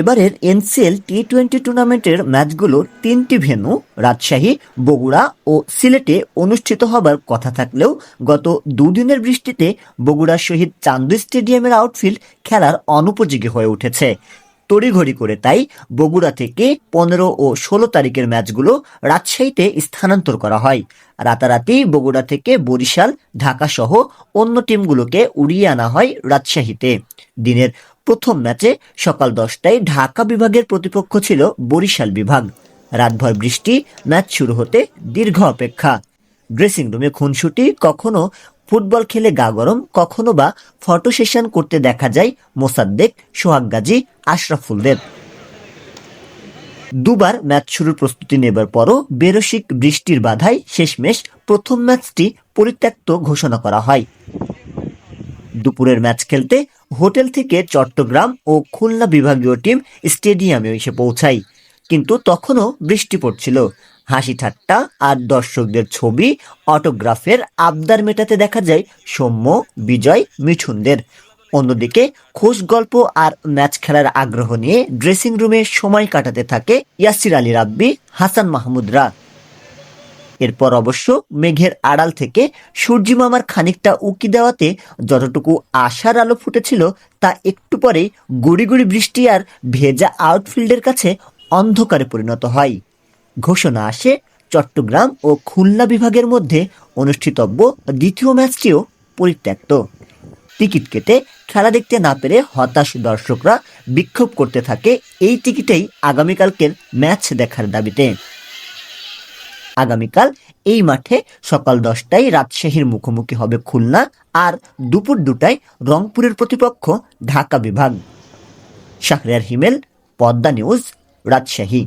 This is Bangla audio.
এবারের এনসিএল টি টোয়েন্টি টুর্নামেন্টের ম্যাচগুলোর তিনটি ভেন্যু রাজশাহী, বগুড়া ও সিলেটে অনুষ্ঠিত হবার কথা থাকলেও গত দুদিনের বৃষ্টিতে বগুড়ার শহীদ চান্দু স্টেডিয়ামের আউটফিল্ড খেলার অনুপযোগী হয়ে উঠেছে। তড়িঘড়ি করে তাই বগুড়া থেকে পনেরো ও ষোলো তারিখের ম্যাচগুলো রাজশাহীতে স্থানান্তর করা হয়। রাতারাতি বগুড়া থেকে বরিশাল, ঢাকা সহ অন্য টিমগুলোকে উড়িয়ে আনা হয় রাজশাহীতে। দিনের প্রথম ম্যাচে সকাল দশটায় ঢাকা বিভাগের প্রতিপক্ষ ছিল বরিশাল বিভাগ। রাতভর বৃষ্টি, ম্যাচ শুরু হতে দীর্ঘ অপেক্ষা। ড্রেসিং রুমে খুনসুটি, কখনো ফুটবল খেলে গা গরম, কখনো বা ফটো সেশন করতে দেখা যায় মোসাদ্দেক, সোহাগ গাজী আশরাফুলদের দুবার ম্যাচ শুরুর প্রস্তুতি নেবার পরও বেরসিক বৃষ্টির বাধায় শেষমেশ প্রথম ম্যাচটি পরিত্যক্ত ঘোষণা করা হয়। দুপুরের ম্যাচ খেলতে হোটেল থেকে চট্টগ্রাম ও খুলনা বিভাগীয় টিম স্টেডিয়ামে এসে পৌঁছায়। কিন্তু তখনও বৃষ্টি পড়ছিল। হাসি ঠাট্টা আর দর্শকদের ছবি, অটোগ্রাফের আবদার মেটাতে দেখা যায় সৌম্য, বিজয়, মিঠুনদের। অন্যদিকে খোশ গল্প আর ম্যাচ খেলার আগ্রহ নিয়ে ড্রেসিং রুমে সময় কাটাতে থাকে ইয়াসির আলী রাব্বি, হাসান মাহমুদরা। এরপর অবশ্য মেঘের আড়াল থেকে সূর্যি মামার খানিকটা উকি দেওয়াতে যতটুকু আশার আলো ফুটেছিল, তা একটু পরেই গুড়ি গুড়ি বৃষ্টি আর ভেজা আউটফিল্ডের কাছে অন্ধকারে পরিণত হয়। ঘোষণা আসে, চট্টগ্রাম ও খুলনা বিভাগের মধ্যে অনুষ্ঠিতব্য দ্বিতীয় ম্যাচটিও পরিত্যক্ত। টিকিট কেটে খেলা দেখতে না পেরে হতাশ দর্শকরা বিক্ষোভ করতে থাকে এই টিকিটেই আগামীকালকের ম্যাচ দেখার দাবিতে। আগামীকাল এই মাঠে সকাল দশটায় রাজশাহীর মুখোমুখি হবে খুলনা আর দুপুর দুটায় রংপুরের প্রতিপক্ষ ঢাকা বিভাগ। শাহরিয়ার হিমেল, পদ্মা নিউজ, রাজশাহী।